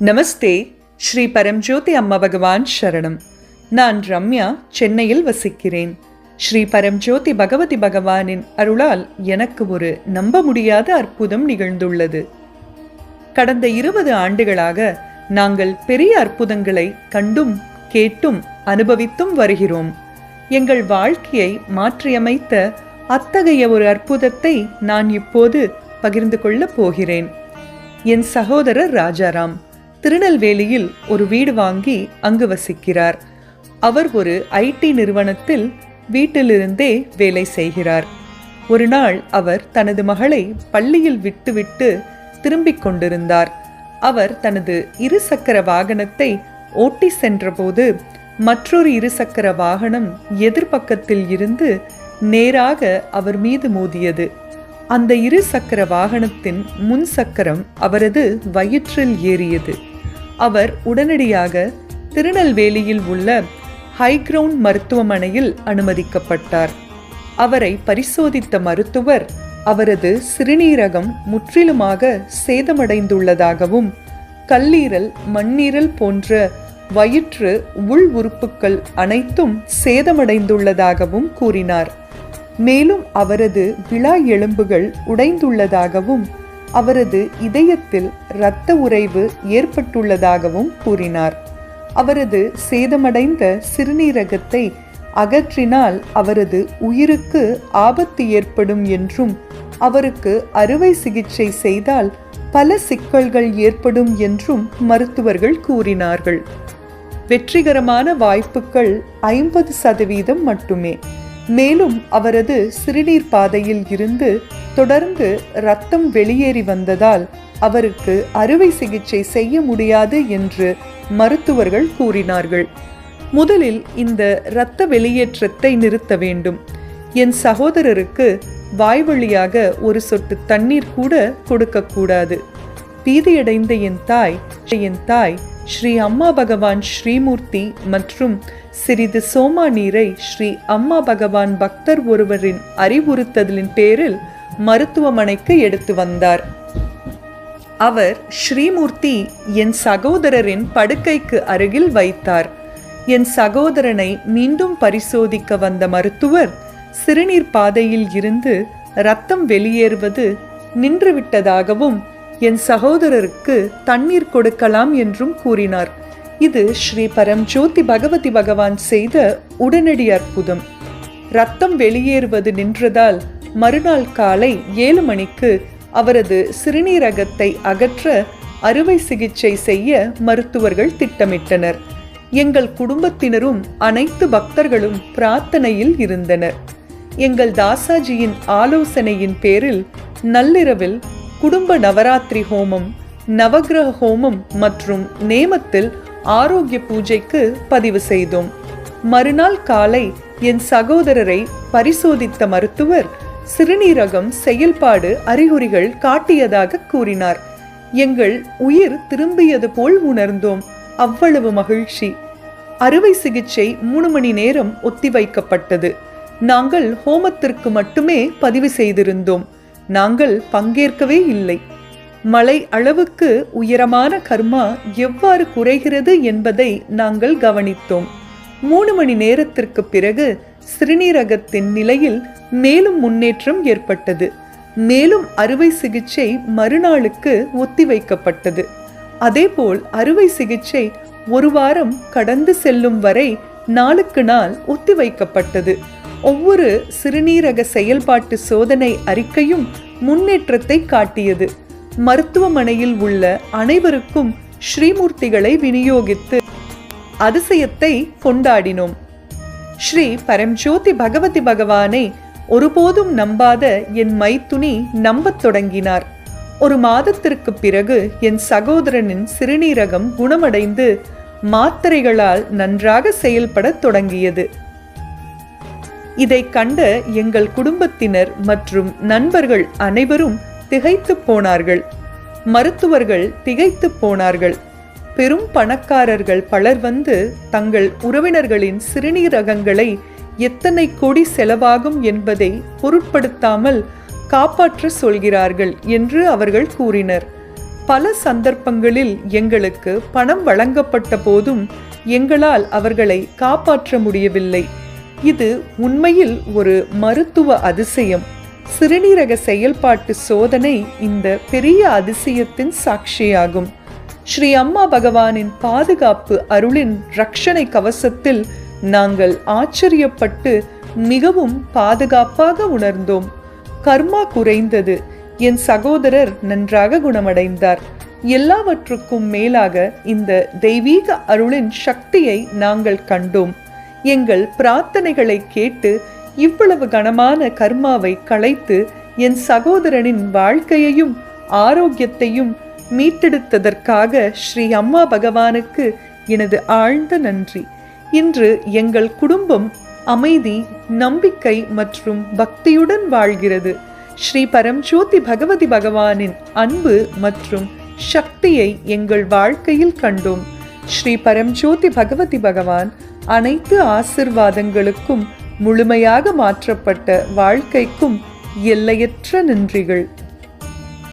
நமஸ்தே ஸ்ரீ பரம்ஜோதி அம்மா பகவான் சரணம். நான் ரம்யா சென்னையில் வசிக்கிறேன். ஸ்ரீ பரம்ஜோதி பகவதி பகவானின் அருளால் எனக்கு ஒரு நம்ப முடியாத அற்புதம் நிகழ்ந்துள்ளது. கடந்த இருபது ஆண்டுகளாக நாங்கள் பெரிய அற்புதங்களை கண்டும் கேட்டும் அனுபவித்தும் வருகிறோம். எங்கள் வாழ்க்கையை மாற்றியமைத்த அத்தகைய ஒரு அற்புதத்தை நான் இப்போது பகிர்ந்து கொள்ளப் போகிறேன். என் சகோதரர் ராஜாராம். திருநெல்வேலியில் ஒரு வீடு வாங்கி அங்கு வசிக்கிறார். அவர் ஒரு ஐடி நிறுவனத்தில் வீட்டிலிருந்தே வேலை செய்கிறார். ஒரு நாள் அவர் தனது மகளை பள்ளியில் விட்டுவிட்டு திரும்பிக் கொண்டிருந்தார். அவர் தனது இருசக்கர வாகனத்தை ஓட்டி சென்றபோது மற்றொரு இருசக்கர வாகனம் எதிர்பக்கத்தில் இருந்து நேராக அவர் மீது மோதியது. அந்த இரு சக்கர வாகனத்தின் முன் சக்கரம் அவரது வயிற்றில் ஏறியது. அவர் உடனடியாக திருநெல்வேலியில் உள்ள ஹைக்ரவுண்ட் மருத்துவமனையில் அனுமதிக்கப்பட்டார். அவரை பரிசோதித்த மருத்துவர் அவரது சிறுநீரகம் முற்றிலுமாக சேதமடைந்துள்ளதாகவும் கல்லீரல் மண்ணீரல் போன்ற வயிற்று உள் உறுப்புகள் அனைத்தும் சேதமடைந்துள்ளதாகவும் கூறினார். மேலும் அவரது விழா எலும்புகள் உடைந்துள்ளதாகவும் அவரது இதயத்தில் இரத்த உறைவு ஏற்பட்டுள்ளதாகவும் கூறினார். அவரது சேதமடைந்த சிறுநீரகத்தை அகற்றினால் அவரது உயிருக்கு ஆபத்து ஏற்படும் என்றும் அவருக்கு அறுவை சிகிச்சை செய்தால் பல சிக்கல்கள் ஏற்படும் என்றும் மருத்துவர்கள் கூறினார்கள். வெற்றிகரமான வாய்ப்புகள் ஐம்பது சதவீதம் மட்டுமே. மேலும் அவரது சிறுநீர் பாதையில் இருந்து தொடர்ந்து ரத்தம் வெளியேறி வந்ததால் அவருக்கு அறுவை சிகிச்சை செய்ய முடியாது என்று மருத்துவர்கள் கூறினார்கள். முதலில் இந்த இரத்த வெளியேற்றத்தை நிறுத்த வேண்டும். என் சகோதரருக்கு வாய் வழியாக ஒரு சொட்டு தண்ணீர் கூட கொடுக்கக்கூடாது பீதியடைந்த என் தாய் என் தாய் ஸ்ரீ அம்மா பகவான் ஸ்ரீமூர்த்தி மற்றும் சிறிது சோமா நீரை ஸ்ரீ அம்மா பகவான் பக்தர் ஒருவரின் அறிவுறுத்தலின் பேரில் மருத்துவமனைக்கு எடுத்து வந்தார். அவர் ஸ்ரீமூர்த்தி என் சகோதரரின் படுக்கைக்கு அருகில் வைத்தார். என் சகோதரனை மீண்டும் பரிசோதிக்க வந்த மருத்துவர் சிறுநீர் பாதையில் இருந்து ரத்தம் வெளியேறுவது நின்றுவிட்டதாகவும் என் சகோதரருக்கு தண்ணீர் கொடுக்கலாம் என்றும் கூறினார். இது ஸ்ரீ பரம்ஜோதி பகவதி பகவான் செய்த உடனடி அற்புதம். ரத்தம் வெளியேறுவது நின்றதால் மறுநாள் காலை ஏழு மணிக்கு அவரது சிறுநீரகத்தை அகற்ற அறுவை சிகிச்சை செய்ய மருத்துவர்கள் திட்டமிட்டனர். எங்கள் குடும்பத்தினரும் அனைத்து பக்தர்களும் பிரார்த்தனையில் இருந்தனர். எங்கள் தாசாஜியின் ஆலோசனையின் பேரில் நள்ளிரவில் குடும்ப நவராத்திரி ஹோமம் நவகிரக ஹோமம் மற்றும் நேமத்தில் ஆரோக்கிய பூஜைக்கு பதிவு செய்தோம். மறுநாள் காலை என் சகோதரரை பரிசோதித்த மருத்துவர் சிறுநீரகம் செயல்பாடு அறிகுறிகள் காட்டியதாக கூறினார். எங்கள் உயிர் திரும்பியது போல் உணர்ந்தோம். அவ்வளவு மகிழ்ச்சி. அறுவை சிகிச்சை மூணு மணி நேரம் ஒத்திவைக்கப்பட்டது நாங்கள் ஹோமத்திற்கு மட்டுமே பதிவு செய்திருந்தோம். நாங்கள் பங்கேற்கவே இல்லை. மலை அளவுக்கு உயரமான கர்மா எவ்வாறு குறைகிறது என்பதை நாங்கள் கவனித்தோம். மூணு மணி நேரத்திற்கு பிறகு சிறுநீரகத்தின் நிலையில் மேலும் முன்னேற்றம் ஏற்பட்டது. மேலும் அறுவை சிகிச்சை மறுநாளுக்கு ஒத்திவைக்கப்பட்டது. அதேபோல் அறுவை சிகிச்சை ஒரு வாரம் கடந்து செல்லும் வரை நாளுக்கு நாள் ஒத்திவைக்கப்பட்டது. ஒவ்வொரு சிறுநீரக செயல்பாட்டு சோதனை அறிக்கையும் முன்னேற்றத்தை காட்டியது. மருத்துவமனையில் உள்ள அனைவருக்கும் ஸ்ரீமூர்த்திகளை விநியோகித்து அதிசயத்தை கொண்டாடினோம். ஸ்ரீ பரம்ஜோதி பகவதி பகவானை ஒருபோதும் நம்பாத என் மைத்துனி நம்பத் தொடங்கினார். ஒரு மாதத்திற்கு பிறகு என் சகோதரனின் சிறுநீரகம் குணமடைந்து மாத்திரைகளால் நன்றாக செயல்படத் தொடங்கியது. இதை கண்ட எங்கள் குடும்பத்தினர் மற்றும் நண்பர்கள் அனைவரும் திகைத்து போனார்கள். மருத்துவர்கள் திகைத்து போனார்கள். பெரும் பணக்காரர்கள் பலர் வந்து தங்கள் உறவினர்களின் சிறுநீரகங்களை எத்தனை கோடி செலவாகும் என்பதை பொருட்படுத்தாமல் காப்பாற்ற சொல்கிறார்கள் என்று அவர்கள் கூறினர். பல சந்தர்ப்பங்களில் எங்களுக்கு பணம் வழங்கப்பட்ட போதும் எங்களால் அவர்களை காப்பாற்ற முடியவில்லை. இது உண்மையில் ஒரு மருத்துவ அதிசயம். சிறுநீரக செயல்பாட்டு சோதனை இந்த பெரிய அதிசயத்தின் சாட்சியாகும். ஸ்ரீ அம்மா பகவானின் பாதுகாப்பு அருளின் ரக்ஷணை கவசத்தில் நாங்கள் ஆச்சரியப்பட்டு மிகவும் பாதுகாப்பாக உணர்ந்தோம். கர்மா குறைந்தது. என் சகோதரர் நன்றாக குணமடைந்தார். எல்லாவற்றுக்கும் மேலாக இந்த தெய்வீக அருளின் சக்தியை நாங்கள் கண்டோம். எங்கள் பிரார்த்தனைகளை கேட்டு இவ்வளவு கனமான கர்மாவை களைத்து என் சகோதரனின் வாழ்க்கையையும் ஆரோக்கியத்தையும் மீட்டெடுத்ததற்காக ஸ்ரீ அம்மா பகவானுக்கு எனது ஆழ்ந்த நன்றி. இன்று எங்கள் குடும்பம் அமைதி நம்பிக்கை மற்றும் பக்தியுடன் வாழ்கிறது. ஸ்ரீ பரம்ஜோதி பகவதி பகவானின் அன்பு மற்றும் சக்தியை எங்கள் வாழ்க்கையில் கண்டோம். ஸ்ரீ பரம்ஜோதி பகவதி பகவான் அனைத்து ஆசிர்வாதங்களுக்கும் முழுமையாக மாற்றப்பட்ட வாழ்க்கைக்கும் எல்லையற்ற நன்றிகள்.